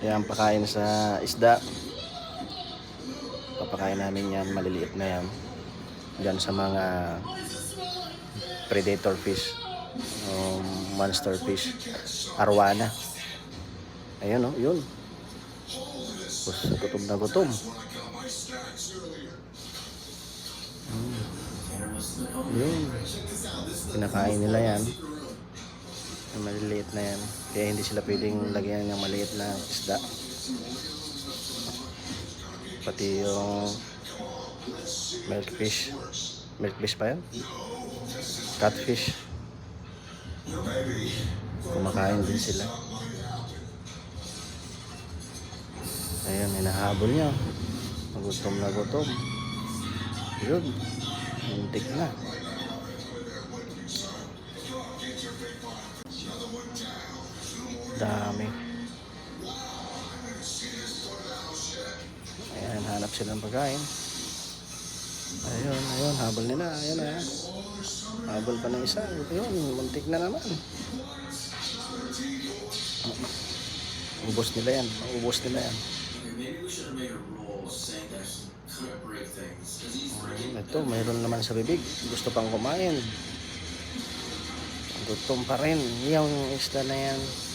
Yan, pakain sa isda. Papakain namin yan, maliliit na yan. Diyan sa mga predator fish. Um, monster fish. Arwana. Ayun oh, yun. Tapos gutom na gutom. Mm. Yun. Pinakain nila yan. Maliliit na yan. Kaya hindi sila pwedeng lagyan ng maliit na isda. Pati yung milkfish. Milkfish pa yan? Catfish. Kumakain din sila. Ayun, hinahabol niya. Gutom na gutom. Yun. Muntik na. Dami. Ayan, hanap sila ng pagkain. Ayun, ayun, habol nila. Ayun, ayun. Habol pa ng isa. Ayun, muntik na naman. Ubos nila yan. Ubos nila yan. Maybe we should have made a rule saying that he couldn't break things. Because he's breaking Ito, mayroon naman sa bibig. Gusto pang kumain. Gutom pa rin. Yung isda na yan.